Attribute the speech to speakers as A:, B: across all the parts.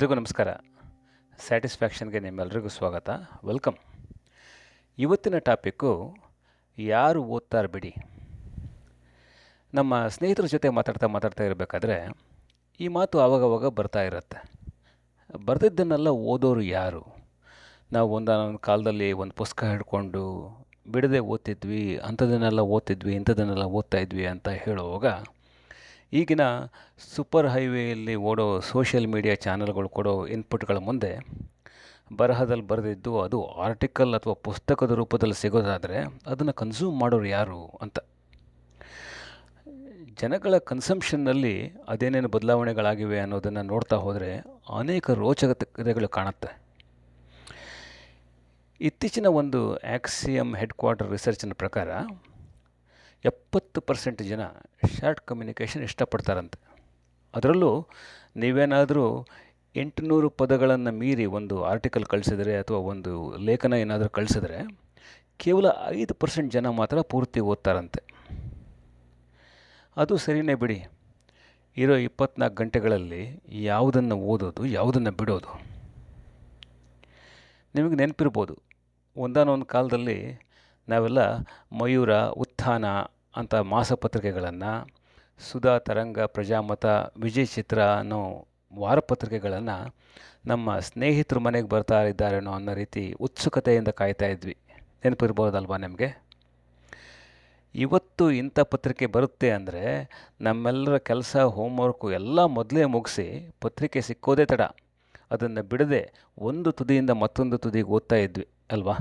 A: ಎಲ್ರಿಗೂ ನಮಸ್ಕಾರ. ಸ್ಯಾಟಿಸ್ಫ್ಯಾಕ್ಷನ್ಗೆ ನಿಮ್ಮೆಲ್ರಿಗೂ ಸ್ವಾಗತ. ವೆಲ್ಕಮ್. ಇವತ್ತಿನ ಟಾಪಿಕ್ಕು ಯಾರು ಓದ್ತಾರೆ ಬಿಡಿ? ನಮ್ಮ ಸ್ನೇಹಿತರ ಜೊತೆ ಮಾತಾಡ್ತಾ ಮಾತಾಡ್ತಾ ಇರಬೇಕಾದ್ರೆ ಈ ಮಾತು ಆವಾಗವಾಗ ಬರ್ತಾ ಇರುತ್ತೆ. ಬರೆದಿದ್ದನ್ನೆಲ್ಲ ಓದೋರು ಯಾರು? ನಾವು ಒಂದೊಂದು ಕಾಲದಲ್ಲಿ ಒಂದು ಪುಸ್ತಕ ಹಿಡ್ಕೊಂಡು ಬಿಡದೆ ಓದ್ತಿದ್ವಿ, ಅಂಥದ್ದನ್ನೆಲ್ಲ ಓದ್ತಿದ್ವಿ, ಇಂಥದ್ದನ್ನೆಲ್ಲ ಓದ್ತಾ ಇದ್ವಿ ಅಂತ ಹೇಳುವಾಗ ಈಗಿನ ಸೂಪರ್ ಹೈವೇಯಲ್ಲಿ ಓಡೋ ಸೋಷಿಯಲ್ ಮೀಡಿಯಾ ಚಾನಲ್ಗಳು ಕೊಡೋ ಇನ್ಪುಟ್ಗಳ ಮುಂದೆ ಬರಹದಲ್ಲಿ ಬರೆದಿದ್ದು ಅದು ಆರ್ಟಿಕಲ್ ಅಥವಾ ಪುಸ್ತಕದ ರೂಪದಲ್ಲಿ ಸಿಗೋದಾದರೆ ಅದನ್ನು ಕನ್ಸ್ಯೂಮ್ ಮಾಡೋರು ಯಾರು ಅಂತ. ಜನಗಳ ಕನ್ಸಂಪ್ಷನ್ನಲ್ಲಿ ಅದೇನೇನು ಬದಲಾವಣೆಗಳಾಗಿವೆ ಅನ್ನೋದನ್ನು ನೋಡ್ತಾ ಹೋದರೆ ಅನೇಕ ರೋಚಕತೆಗಳು ಕಾಣುತ್ತೆ. ಇತ್ತೀಚಿನ ಒಂದು ಆಕ್ಸಿಯಂ ಹೆಡ್ ಕ್ವಾರ್ಟರ್ ರಿಸರ್ಚಿನ ಪ್ರಕಾರ ಎಪ್ಪತ್ತು ಪರ್ಸೆಂಟ್ ಜನ ಶಾರ್ಟ್ ಕಮ್ಯುನಿಕೇಷನ್ ಇಷ್ಟಪಡ್ತಾರಂತೆ. ಅದರಲ್ಲೂ ನೀವೇನಾದರೂ ಎಂಟುನೂರು ಪದಗಳನ್ನು ಮೀರಿ ಒಂದು ಆರ್ಟಿಕಲ್ ಕಳಿಸಿದರೆ ಅಥವಾ ಒಂದು ಲೇಖನ ಏನಾದರೂ ಕಳಿಸಿದರೆ ಕೇವಲ ಐದು ಪರ್ಸೆಂಟ್ ಜನ ಮಾತ್ರ ಪೂರ್ತಿ ಓದ್ತಾರಂತೆ. ಅದು ಸರಿಯೇ ಬಿಡಿ. ಇರೋ ಇಪ್ಪತ್ನಾಲ್ಕು ಗಂಟೆಗಳಲ್ಲಿ ಯಾವುದನ್ನು ಓದೋದು, ಯಾವುದನ್ನು ಬಿಡೋದು. ನಿಮಗೆ ನೆನಪಿರ್ಬೋದು. ಒಂದಾನೊಂದು ಕಾಲದಲ್ಲಿ ನಾವೆಲ್ಲ ಮಯೂರ, ಉತ್ಥಾನ ಅಂತ ಮಾಸಪತ್ರಿಕೆಗಳನ್ನು ಸುಧಾ, ತರಂಗ, ಪ್ರಜಾಮತ, ವಿಜಯ ಚಿತ್ರ ಅನ್ನೋ ವಾರಪತ್ರಿಕೆಗಳನ್ನು ನಮ್ಮ ಸ್ನೇಹಿತರು ಮನೆಗೆ ಬರ್ತಾ ಇದ್ದಾರೇನೋ ಅನ್ನೋ ರೀತಿ ಉತ್ಸುಕತೆಯಿಂದ ಕಾಯ್ತಾ ಇದ್ವಿ. ನೆನಪಿರ್ಬೋದಲ್ವಾ ನಿಮಗೆ? ಇವತ್ತು ಇಂಥ ಪತ್ರಿಕೆ ಬರುತ್ತೆ ಅಂದರೆ ನಮ್ಮೆಲ್ಲರ ಕೆಲಸ ಹೋಮ್ವರ್ಕು ಎಲ್ಲ ಮೊದಲೇ ಮುಗಿಸಿ ಪತ್ರಿಕೆ ಸಿಕ್ಕೋದೇ ತಡ. ಅದನ್ನು ಬಿಡದೆ ಒಂದು ತುದಿಯಿಂದ ಮತ್ತೊಂದು ತುದಿಗೆ ಓದ್ತಾ ಇದ್ವಿ, ಅಲ್ವಾ?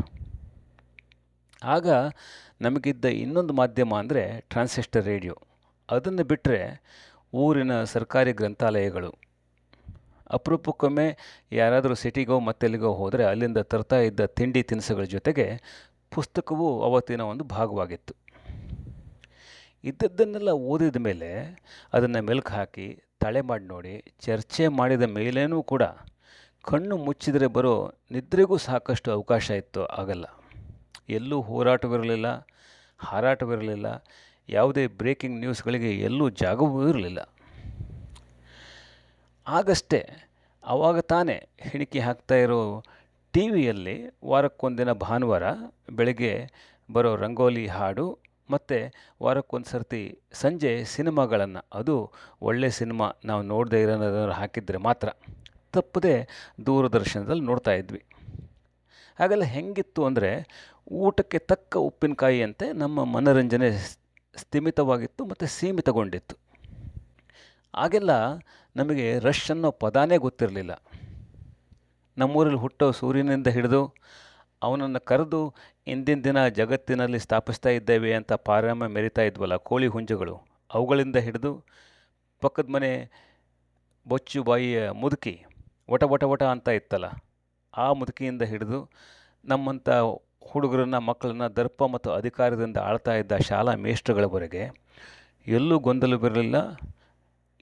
A: ಆಗ ನಮಗಿದ್ದ ಇನ್ನೊಂದು ಮಾಧ್ಯಮ ಅಂದರೆ ಟ್ರಾನ್ಸಿಸ್ಟರ್ ರೇಡಿಯೋ. ಅದನ್ನು ಬಿಟ್ಟರೆ ಊರಿನ ಸರ್ಕಾರಿ ಗ್ರಂಥಾಲಯಗಳು. ಅಪರೂಪಕ್ಕೊಮ್ಮೆ ಯಾರಾದರೂ ಸಿಟಿಗೋ ಮತ್ತೆಲ್ಲಿಗೋ ಹೋದರೆ ಅಲ್ಲಿಂದ ತರ್ತಾ ಇದ್ದ ತಿಂಡಿ ತಿನಿಸುಗಳ ಜೊತೆಗೆ ಪುಸ್ತಕವೂ ಅವತ್ತಿನ ಒಂದು ಭಾಗವಾಗಿತ್ತು. ಇದ್ದದ್ದನ್ನೆಲ್ಲ ಓದಿದ ಮೇಲೆ ಅದನ್ನು ಮೆಲುಕು ಹಾಕಿ, ತಳೆ ಮಾಡಿ ನೋಡಿ, ಚರ್ಚೆ ಮಾಡಿದ ಮೇಲೇನೂ ಕೂಡ ಕಣ್ಣು ಮುಚ್ಚಿದರೆ ಬರೋ ನಿದ್ರೆಗೂ ಸಾಕಷ್ಟು ಅವಕಾಶ ಇತ್ತು, ಆಗಲ್ಲ. ಎಲ್ಲೂ ಹೋರಾಟವಿರಲಿಲ್ಲ, ಹಾರಾಟವಿರಲಿಲ್ಲ, ಯಾವುದೇ ಬ್ರೇಕಿಂಗ್ ನ್ಯೂಸ್ಗಳಿಗೆ ಎಲ್ಲೂ ಜಾಗವೂ ಇರಲಿಲ್ಲ. ಆಗಷ್ಟೇ ಆವಾಗ ತಾನೇ ಹಿಣಿಕೆ ಹಾಕ್ತಾ ಇರೋ ಟಿ ವಿಯಲ್ಲಿ ವಾರಕ್ಕೊಂದಿನ ಭಾನುವಾರ ಬೆಳಗ್ಗೆ ಬರೋ ರಂಗೋಲಿ ಹಾಡು ಮತ್ತು ವಾರಕ್ಕೊಂದು ಸರ್ತಿ ಸಂಜೆ ಸಿನಿಮಾಗಳನ್ನು, ಅದು ಒಳ್ಳೆಯ ಸಿನಿಮಾ ನಾವು ನೋಡದೇ ಇರೋದನ್ನು ಹಾಕಿದರೆ ಮಾತ್ರ ತಪ್ಪದೆ ದೂರದರ್ಶನದಲ್ಲಿ ನೋಡ್ತಾ ಇದ್ವಿ. ಹಾಗೆಲ್ಲ ಹೆಂಗಿತ್ತು ಅಂದರೆ ಊಟಕ್ಕೆ ತಕ್ಕ ಉಪ್ಪಿನಕಾಯಿಯಂತೆ ನಮ್ಮ ಮನೋರಂಜನೆ ಸ್ಥಿಮಿತವಾಗಿತ್ತು ಮತ್ತು ಸೀಮಿತಗೊಂಡಿತ್ತು. ಆಗೆಲ್ಲ ನಮಗೆ ರಶ್ ಅನ್ನೋ ಪದಾನೇ ಗೊತ್ತಿರಲಿಲ್ಲ. ನಮ್ಮೂರಲ್ಲಿ ಹುಟ್ಟೋ ಸೂರ್ಯನಿಂದ ಹಿಡಿದು ಅವನನ್ನು ಕರೆದು ಇಂದಿನ ದಿನ ಜಗತ್ತಿನಲ್ಲಿ ಸ್ಥಾಪಿಸ್ತಾ ಇದ್ದೇವೆ ಅಂತ ಪಾರಾಮ ಮೆರಿತಾ ಇದ್ವಲ್ಲ ಕೋಳಿ ಹುಂಜಗಳು, ಅವುಗಳಿಂದ ಹಿಡಿದು ಪಕ್ಕದ ಮನೆ ಬೊಚ್ಚು ಬಾಯಿಯ ಮುದುಕಿ ಒಟ ಒಟ ಒಟ ಅಂತ ಇತ್ತಲ್ಲ, ಆ ಮುದುಕಿಯಿಂದ ಹಿಡಿದು ನಮ್ಮಂಥ ಹುಡುಗರನ್ನ, ಮಕ್ಕಳನ್ನ ದರ್ಪ ಮತ್ತು ಅಧಿಕಾರದಿಂದ ಆಳ್ತಾ ಇದ್ದ ಶಾಲಾ ಮೇಷ್ಟ್ರಗಳವರೆಗೆ ಎಲ್ಲೂ ಗೊಂದಲ ಬರಲಿಲ್ಲ.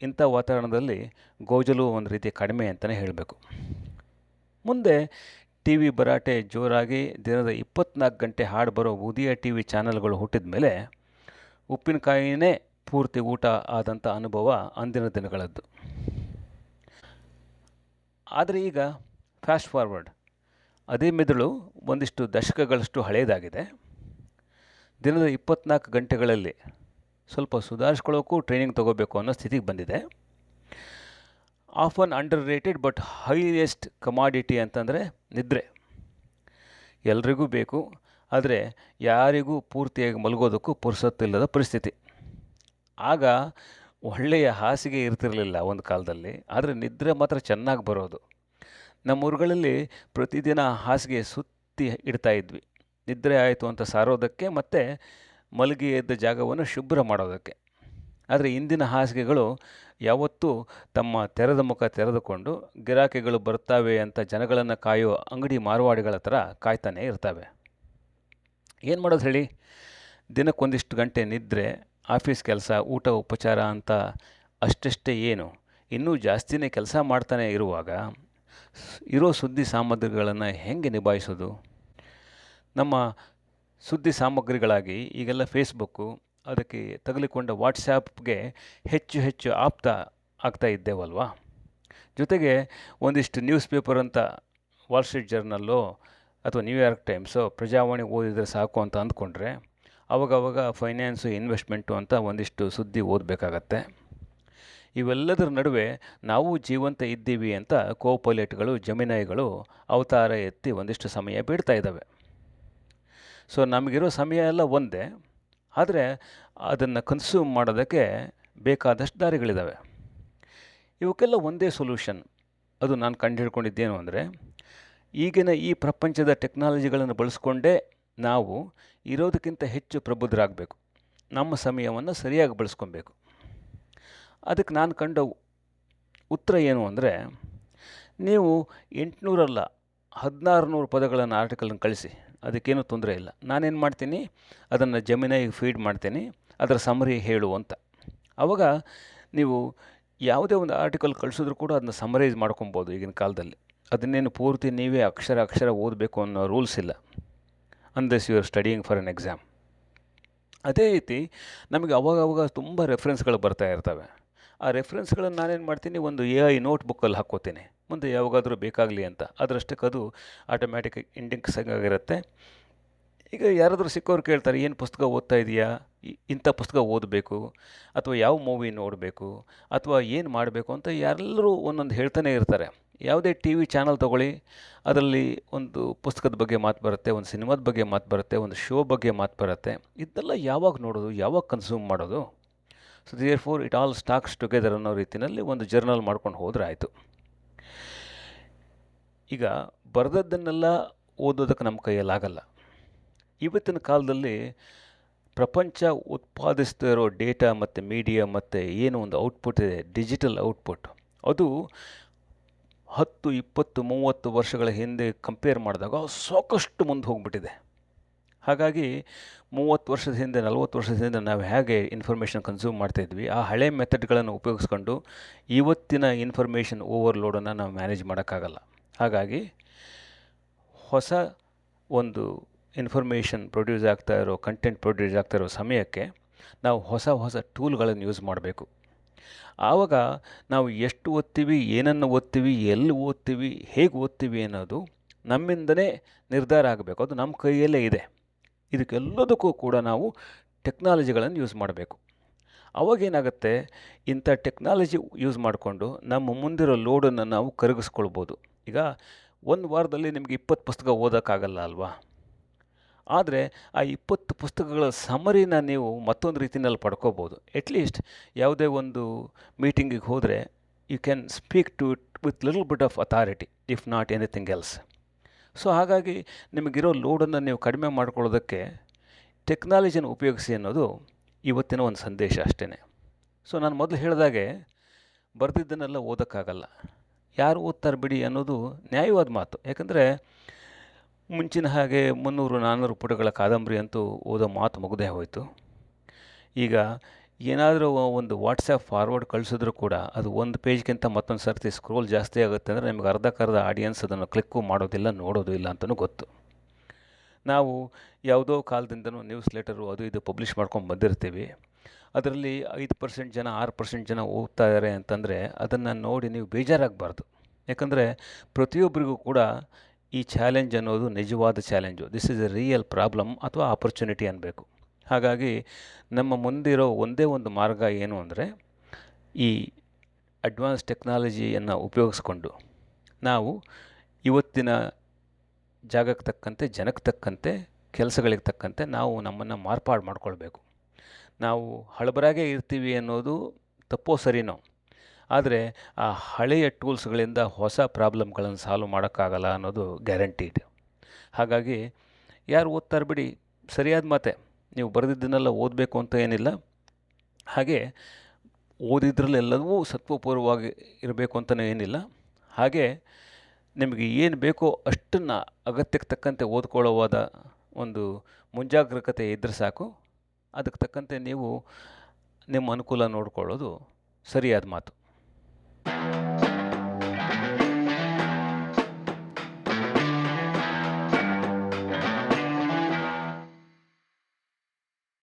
A: ಇಂಥ ವಾತಾವರಣದಲ್ಲಿ ಗೋಜಲು ಒಂದು ರೀತಿ ಕಡಿಮೆ ಅಂತಲೇ ಹೇಳಬೇಕು. ಮುಂದೆ ಟಿ ವಿ ಭರಾಟೆ ಜೋರಾಗಿ ದಿನದ ಇಪ್ಪತ್ನಾಲ್ಕು ಗಂಟೆ ಹಾಡು ಬರೋ ಉದಯ ಟಿ ವಿ ಚಾನಲ್ಗಳು ಹುಟ್ಟಿದ ಮೇಲೆ ಉಪ್ಪಿನಕಾಯಿನೇ ಪೂರ್ತಿ ಊಟ ಆದಂಥ ಅನುಭವ ಅಂದಿನ ದಿನಗಳದ್ದು. ಆದರೆ ಈಗ ಫ್ಯಾಸ್ಟ್ ಫಾರ್ವರ್ಡ್ ಅದೇ ಮೆದುಳು ಒಂದಿಷ್ಟು ದಶಕಗಳಷ್ಟು ಹಳೆಯದಾಗಿದೆ ದಿನದ ಇಪ್ಪತ್ನಾಲ್ಕು ಗಂಟೆಗಳಲ್ಲಿ ಸ್ವಲ್ಪ ಸುಧಾರಿಸ್ಕೊಳ್ಳೋಕ್ಕೂ ಟ್ರೈನಿಂಗ್ ತೊಗೋಬೇಕು ಅನ್ನೋ ಸ್ಥಿತಿಗೆ ಬಂದಿದೆ. Often underrated but highest commodity ಅಂತಂದರೆ ನಿದ್ರೆ. ಎಲ್ರಿಗೂ ಬೇಕು, ಆದರೆ ಯಾರಿಗೂ ಪೂರ್ತಿಯಾಗಿ ಮಲಗೋದಕ್ಕೂ ಪುರ್ಸೊತ್ತಿಲ್ಲದ ಪರಿಸ್ಥಿತಿ. ಆಗ ಒಳ್ಳೆಯ ಹಾಸಿಗೆ ಇರ್ತಿರಲಿಲ್ಲ ಒಂದು ಕಾಲದಲ್ಲಿ, ಆದರೆ ನಿದ್ರೆ ಮಾತ್ರ ಚೆನ್ನಾಗಿ ಬರೋದು. ನಮ್ಮ ಊರುಗಳಲ್ಲಿ ಪ್ರತಿದಿನ ಹಾಸಿಗೆ ಸುತ್ತಿ ಇಡ್ತಾ ಇದ್ವಿ. ನಿದ್ರೆ ಆಯಿತು ಅಂತ ಸಾರೋದಕ್ಕೆ ಮತ್ತು ಮಲಗಿ ಎದ್ದ ಜಾಗವನ್ನು ಶುಭ್ರ ಮಾಡೋದಕ್ಕೆ. ಆದರೆ ಇಂದಿನ ಹಾಸಿಗೆಗಳು ಯಾವತ್ತೂ ತಮ್ಮ ತೆರೆದ ಮುಖ ತೆರೆದುಕೊಂಡು ಗಿರಾಕಿಗಳು ಬರ್ತಾವೆ ಅಂತ ಜನಗಳನ್ನು ಕಾಯೋ ಅಂಗಡಿ ಮಾರುವಾಡಿಗಳ ಥರ ಕಾಯ್ತಾನೆ ಇರ್ತವೆ. ಏನು ಮಾಡೋದು ಹೇಳಿ? ದಿನಕ್ಕೊಂದಿಷ್ಟು ಗಂಟೆ ನಿದ್ರೆ, ಆಫೀಸ್ ಕೆಲಸ, ಊಟ, ಉಪಚಾರ ಅಂತ ಅಷ್ಟೆಷ್ಟೇ ಏನು? ಇನ್ನೂ ಜಾಸ್ತಿನೇ ಕೆಲಸ ಮಾಡ್ತಾನೆ ಇರುವಾಗ ಇರೋ ಸುದ್ದಿ ಸಾಮಗ್ರಿಗಳನ್ನು ಹೇಗೆ ನಿಭಾಯಿಸೋದು? ನಮ್ಮ ಸುದ್ದಿ ಸಾಮಗ್ರಿಗಳಾಗಿ ಈಗೆಲ್ಲ ಫೇಸ್ಬುಕ್ಕು ಅದಕ್ಕೆ ತಗಲಿಕೊಂಡ ವಾಟ್ಸ್ಯಾಪ್ಗೆ ಹೆಚ್ಚು ಹೆಚ್ಚು ಆಪ್ತ ಆಗ್ತಾ ಇದ್ದೇವಲ್ವಾ? ಜೊತೆಗೆ ಒಂದಿಷ್ಟು ನ್ಯೂಸ್ ಪೇಪರ್ ಅಂತ ವಾಲ್ ಸ್ಟ್ರೀಟ್ ಜರ್ನಲ್ಲೋ ಅಥವಾ ನ್ಯೂಯಾರ್ಕ್ ಟೈಮ್ಸೋ ಪ್ರಜಾವಾಣಿ ಓದಿದರೆ ಸಾಕು ಅಂತ ಅಂದ್ಕೊಂಡ್ರೆ, ಅವಾಗವಾಗ ಫೈನಾನ್ಸು ಇನ್ವೆಸ್ಟ್ಮೆಂಟು ಅಂತ ಒಂದಿಷ್ಟು ಸುದ್ದಿ ಓದಬೇಕಾಗತ್ತೆ. ಇವೆಲ್ಲದರ ನಡುವೆ ನಾವು ಜೀವಂತ ಇದ್ದೀವಿ ಅಂತ ಕೋಪೊಲೇಟ್ಗಳು ಜಮಿನಾಯಿಗಳು ಅವತಾರ ಎತ್ತಿ ಒಂದಿಷ್ಟು ಸಮಯ ಬಿಡ್ತಾ ಇದ್ದಾವೆ. ಸೊ ನಮಗಿರೋ ಸಮಯ ಎಲ್ಲ ಒಂದೇ, ಆದರೆ ಅದನ್ನು ಕನ್ಸ್ಯೂಮ್ ಮಾಡೋದಕ್ಕೆ ಬೇಕಾದಷ್ಟು ದಾರಿಗಳಿದ್ದಾವೆ ಇವಕ್ಕೆಲ್ಲ ಒಂದೇ ಸೊಲ್ಯೂಷನ್ ಅದು ನಾನು ಕಂಡು ಹಿಡ್ಕೊಂಡಿದ್ದೇನು ಅಂದರೆ, ಈಗಿನ ಈ ಪ್ರಪಂಚದ ಟೆಕ್ನಾಲಜಿಗಳನ್ನು ಬಳಸ್ಕೊಂಡೇ ನಾವು ಇರೋದಕ್ಕಿಂತ ಹೆಚ್ಚು ಪ್ರಬುದ್ಧರಾಗಬೇಕು ನಮ್ಮ ಸಮಯವನ್ನು ಸರಿಯಾಗಿ ಬಳಸ್ಕೊಬೇಕು. ಅದಕ್ಕೆ ನಾನು ಕಂಡ ಉತ್ತರ ಏನು ಅಂದರೆ, ನೀವು ಎಂಟುನೂರಲ್ಲ ಹದಿನಾರು ನೂರು ಪದಗಳನ್ನು ಆರ್ಟಿಕಲನ್ನು ಕಳಿಸಿ, ಅದಕ್ಕೇನು ತೊಂದರೆ ಇಲ್ಲ. ನಾನೇನು ಮಾಡ್ತೀನಿ, ಅದನ್ನು ಜಮೀನಾಗಿ ಫೀಡ್ ಮಾಡ್ತೀನಿ, ಅದರ ಸಮರಿ ಹೇಳು ಅಂತ. ಆವಾಗ ನೀವು ಯಾವುದೇ ಒಂದು ಆರ್ಟಿಕಲ್ ಕಳಿಸಿದ್ರು ಕೂಡ ಅದನ್ನ ಸಮರೈಸ್ ಮಾಡ್ಕೊಬೋದು ಈಗಿನ ಕಾಲದಲ್ಲಿ. ಅದನ್ನೇನು ಪೂರ್ತಿ ನೀವೇ ಅಕ್ಷರ ಅಕ್ಷರ ಓದಬೇಕು ಅನ್ನೋ ರೂಲ್ಸ್ ಇಲ್ಲ. And as you are studying for an exam ಅದೇ ರೀತಿ ನಮಗೆ ಅವಾಗವಾಗ ಅವಾಗ ತುಂಬ ರೆಫರೆನ್ಸ್ಗಳು ಬರ್ತಾ ಇರ್ತವೆ. ಆ ರೆಫರೆನ್ಸ್ಗಳನ್ನು ನಾನೇನು ಮಾಡ್ತೀನಿ, ಒಂದು ಎ ಐ ನೋಟ್ ಬುಕ್ಕಲ್ಲಿ ಹಾಕ್ಕೋತೀನಿ. ಮುಂದೆ ಯಾವಾಗಾದರೂ ಬೇಕಾಗಲಿ ಅಂತ. ಅದರಷ್ಟಕ್ಕೆ ಅದು ಆಟೋಮ್ಯಾಟಿಕ್ ಇಂಡಿಂಗ್ಸ್ ಆಗಿರುತ್ತೆ. ಈಗ ಯಾರಾದರೂ ಸಿಕ್ಕೋರು ಕೇಳ್ತಾರೆ, ಏನು ಪುಸ್ತಕ ಓದ್ತಾ ಇದೆಯಾ? ಇಂಥ ಪುಸ್ತಕ ಓದಬೇಕು? ಅಥವಾ ಯಾವ ಮೂವಿ ನೋಡಬೇಕು? ಅಥವಾ ಏನು ಮಾಡಬೇಕು? ಅಂತ ಯಾರೆಲ್ಲರೂ ಒಂದೊಂದು ಹೇಳ್ತಾನೆ ಇರ್ತಾರೆ. ಯಾವುದೇ ಟಿ ವಿ ಚಾನಲ್ ತೊಗೊಳ್ಳಿ, ಅದರಲ್ಲಿ ಒಂದು ಪುಸ್ತಕದ ಬಗ್ಗೆ ಮಾತು ಬರುತ್ತೆ, ಒಂದು ಸಿನಿಮಾದ ಬಗ್ಗೆ ಮಾತು ಬರುತ್ತೆ, ಒಂದು ಶೋ ಬಗ್ಗೆ ಮಾತು ಬರುತ್ತೆ. ಇದೆಲ್ಲ ಯಾವಾಗ ನೋಡೋದು? ಯಾವಾಗ ಕನ್ಸ್ಯೂಮ್ ಮಾಡೋದು? So therefore it all stacks together ಅನ್ನೋ ರೀತಿಯಲ್ಲಿ ಒಂದು ಜರ್ನಲ್ ಮಾಡ್ಕೊಂಡು ಹೋದರೆ ಆಯಿತು. ಈಗ ಬರೆದದ್ದನ್ನೆಲ್ಲ ಓದೋದಕ್ಕೆ ನಮ್ಮ ಕೈಯಲ್ಲಾಗಲ್ಲ ಇವತ್ತಿನ ಕಾಲದಲ್ಲಿ ಪ್ರಪಂಚ ಉತ್ಪಾದಿಸ್ತಾ ಇರೋ ಡೇಟಾ ಮತ್ತು ಮೀಡಿಯಾ ಮತ್ತು ಏನು ಒಂದು ಔಟ್ಪುಟ್ ಇದೆ ಡಿಜಿಟಲ್ ಔಟ್ಪುಟ್ ಅದು ಹತ್ತು, ಇಪ್ಪತ್ತು, ಮೂವತ್ತು ವರ್ಷಗಳ ಹಿಂದೆ ಕಂಪೇರ್ ಮಾಡಿದಾಗ ಸಾಕಷ್ಟು ಮುಂದೆ ಹೋಗ್ಬಿಟ್ಟಿದೆ. ಹಾಗಾಗಿ ಮೂವತ್ತು ವರ್ಷದ ಹಿಂದೆ ನಲವತ್ತು ವರ್ಷದ ಹಿಂದೆ ನಾವು ಹೇಗೆ ಇನ್ಫಾರ್ಮೇಷನ್ ಕನ್ಸ್ಯೂಮ್ ಮಾಡ್ತಾಯಿದ್ವಿ ಆ ಹಳೆ ಮೆಥಡ್ಗಳನ್ನು ಉಪಯೋಗಿಸ್ಕೊಂಡು ಇವತ್ತಿನ ಇನ್ಫಾರ್ಮೇಷನ್ ಓವರ್ಲೋಡನ್ನು ನಾವು ಮ್ಯಾನೇಜ್ ಮಾಡೋಕ್ಕಾಗಲ್ಲ. ಹಾಗಾಗಿ ಹೊಸ ಒಂದು ಇನ್ಫಾರ್ಮೇಷನ್ ಪ್ರೊಡ್ಯೂಸ್ ಆಗ್ತಾ ಇರೋ ಕಂಟೆಂಟ್ ಪ್ರೊಡ್ಯೂಸ್ ಆಗ್ತಾ ಇರೋ ಸಮಯಕ್ಕೆ ನಾವು ಹೊಸ ಹೊಸ ಟೂಲ್ಗಳನ್ನು ಯೂಸ್ ಮಾಡಬೇಕು. ಆವಾಗ ನಾವು ಎಷ್ಟು ಓದ್ತೀವಿ, ಏನನ್ನು ಓದ್ತೀವಿ, ಎಲ್ಲಿ ಓದ್ತೀವಿ, ಹೇಗೆ ಓದ್ತೀವಿ ಅನ್ನೋದು ನಮ್ಮಿಂದಲೇ ನಿರ್ಧಾರ ಆಗಬೇಕು. ಅದು ನಮ್ಮ ಕೈಯಲ್ಲೇ ಇದೆ. ಇದಕ್ಕೆಲ್ಲದಕ್ಕೂ ಕೂಡ ನಾವು ಟೆಕ್ನಾಲಜಿಗಳನ್ನು ಯೂಸ್ ಮಾಡಬೇಕು. ಅವಾಗೇನಾಗುತ್ತೆ ಇಂಥ ಟೆಕ್ನಾಲಜಿ ಯೂಸ್ ಮಾಡಿಕೊಂಡು ನಮ್ಮ ಮುಂದಿರೋ ಲೋಡನ್ನು ನಾವು ಕರಗಿಸ್ಕೊಳ್ಬೋದು. ಈಗ ಒಂದು ವಾರದಲ್ಲಿ ನಿಮಗೆ ಇಪ್ಪತ್ತು ಪುಸ್ತಕ ಓದೋಕ್ಕಾಗಲ್ಲ ಅಲ್ವಾ? ಆದರೆ ಆ ಇಪ್ಪತ್ತು ಪುಸ್ತಕಗಳ ಸಮರಿನ ನೀವು ಮತ್ತೊಂದು ರೀತಿಯಲ್ಲಿ ಪಡ್ಕೋಬೋದು. ಅಟ್ಲೀಸ್ಟ್ ಯಾವುದೇ ಒಂದು ಮೀಟಿಂಗಿಗೆ ಹೋದರೆ you can speak to it with little bit of authority if not anything else so ಹಾಗಾಗಿ ನಿಮಗಿರೋ ಲೋಡನ್ನು ನೀವು ಕಡಿಮೆ ಮಾಡ್ಕೊಳ್ಳೋದಕ್ಕೆ ಟೆಕ್ನಾಲಜಿಯನ್ನು ಉಪಯೋಗಿಸಿ ಅನ್ನೋದು ಇವತ್ತಿನ ಒಂದು ಸಂದೇಶ ಅಷ್ಟೇ ಸೊ ನಾನು ಮೊದಲು ಹೇಳಿದಾಗೆ ಬರೆದಿದ್ದನ್ನೆಲ್ಲ ಓದೋಕ್ಕಾಗಲ್ಲ. ಯಾರು ಓದ್ತಾರೆ ಬಿಡಿ ಅನ್ನೋದು ನ್ಯಾಯವಾದ ಮಾತು. ಯಾಕಂದರೆ ಮುಂಚಿನ ಹಾಗೆ ಮುನ್ನೂರು ನಾನ್ನೂರು ಪುಟಗಳ ಕಾದಂಬರಿ ಅಂತೂ ಓದೋ ಮಾತು ಮುಗದೇ ಹೋಯಿತು. ಈಗ ಏನಾದರೂ ಒಂದು ವಾಟ್ಸಪ್ ಫಾರ್ವರ್ಡ್ ಕಳಿಸಿದ್ರು ಕೂಡ ಅದು ಒಂದು ಪೇಜ್ಗಿಂತ ಮತ್ತೊಂದು ಸರ್ತಿ ಸ್ಕ್ರೋಲ್ ಜಾಸ್ತಿ ಆಗುತ್ತೆ ಅಂದರೆ ನಿಮ್ಗೆ ಅರ್ಧಕ್ಕರ್ಧ ಆಡಿಯನ್ಸ್ ಅದನ್ನು ಕ್ಲಿಕ್ಕು ಮಾಡೋದಿಲ್ಲ, ನೋಡೋದು ಇಲ್ಲ ಅಂತಲೂ ಗೊತ್ತು. ನಾವು ಯಾವುದೋ ಕಾಲದಿಂದನೂ ನ್ಯೂಸ್ ಲೆಟರು ಅದು ಇದು ಪಬ್ಲಿಷ್ ಮಾಡ್ಕೊಂಡು ಬಂದಿರ್ತೀವಿ. ಅದರಲ್ಲಿ ಐದು ಪರ್ಸೆಂಟ್ ಜನ, ಆರು ಪರ್ಸೆಂಟ್ ಜನ ಹೋಗ್ತಾ ಇದ್ದಾರೆ ಅಂತಂದರೆ ಅದನ್ನು ನೋಡಿ ನೀವು ಬೇಜಾರಾಗಬಾರ್ದು. ಯಾಕಂದರೆ ಪ್ರತಿಯೊಬ್ಬರಿಗೂ ಕೂಡ ಈ ಚಾಲೆಂಜ್ ಅನ್ನೋದು ನಿಜವಾದ challenge this is a real problem ಅಥವಾ ಆಪರ್ಚುನಿಟಿ ಅನ್ನಬೇಕು ಹಾಗಾಗಿ ನಮ್ಮ ಮುಂದಿರೋ ಒಂದೇ ಒಂದು ಮಾರ್ಗ ಏನು ಅಂದರೆ ಈ ಅಡ್ವಾನ್ಸ್ ಟೆಕ್ನಾಲಜಿಯನ್ನು ಉಪಯೋಗಿಸ್ಕೊಂಡು ನಾವು ಇವತ್ತಿನ ಜಾಗಕ್ಕೆ ತಕ್ಕಂತೆ, ಜನಕ್ಕೆ ತಕ್ಕಂತೆ, ಕೆಲಸಗಳಿಗೆ ತಕ್ಕಂತೆ ನಾವು ನಮ್ಮನ್ನು ಮಾರ್ಪಾಡು ಮಾಡಿಕೊಳ್ಬೇಕು. ನಾವು ಹಳಬರಾಗೇ ಇರ್ತೀವಿ ಅನ್ನೋದು ತಪ್ಪೋ ಸರಿನೋ. ಆದರೆ ಆ ಹಳೆಯ ಟೂಲ್ಸ್ಗಳಿಂದ ಹೊಸ ಪ್ರಾಬ್ಲಮ್ಗಳನ್ನು ಸಾಲ್ವ್ ಮಾಡೋಕ್ಕಾಗಲ್ಲ ಅನ್ನೋದು ಗ್ಯಾರಂಟೀಡ್ ಹಾಗಾಗಿ ಯಾರು ಓದ್ತಾರೆ ಬಿಡಿ ಸರಿಯಾದ ಮಾತೆ. ನೀವು ಬರೆದಿದ್ದನ್ನೆಲ್ಲ ಓದಬೇಕು ಅಂತ ಏನಿಲ್ಲ. ಹಾಗೆ ಓದಿದ್ರಲ್ಲೆಲ್ಲವೂ ಸತ್ವಪೂರ್ವವಾಗಿ ಇರಬೇಕು ಅಂತಲೇ ಏನಿಲ್ಲ. ಹಾಗೆ ನಿಮಗೆ ಏನು ಬೇಕೋ ಅಷ್ಟನ್ನು ಅಗತ್ಯಕ್ಕೆ ತಕ್ಕಂತೆ ಓದ್ಕೊಳ್ಳೋವಾದ ಒಂದು ಮುಂಜಾಗ್ರತೆ ಇದ್ದರೆ ಸಾಕು. ಅದಕ್ಕೆ ತಕ್ಕಂತೆ ನೀವು ನಿಮ್ಮ ಅನುಕೂಲ ನೋಡಿಕೊಳ್ಳೋದು ಸರಿಯಾದ ಮಾತು.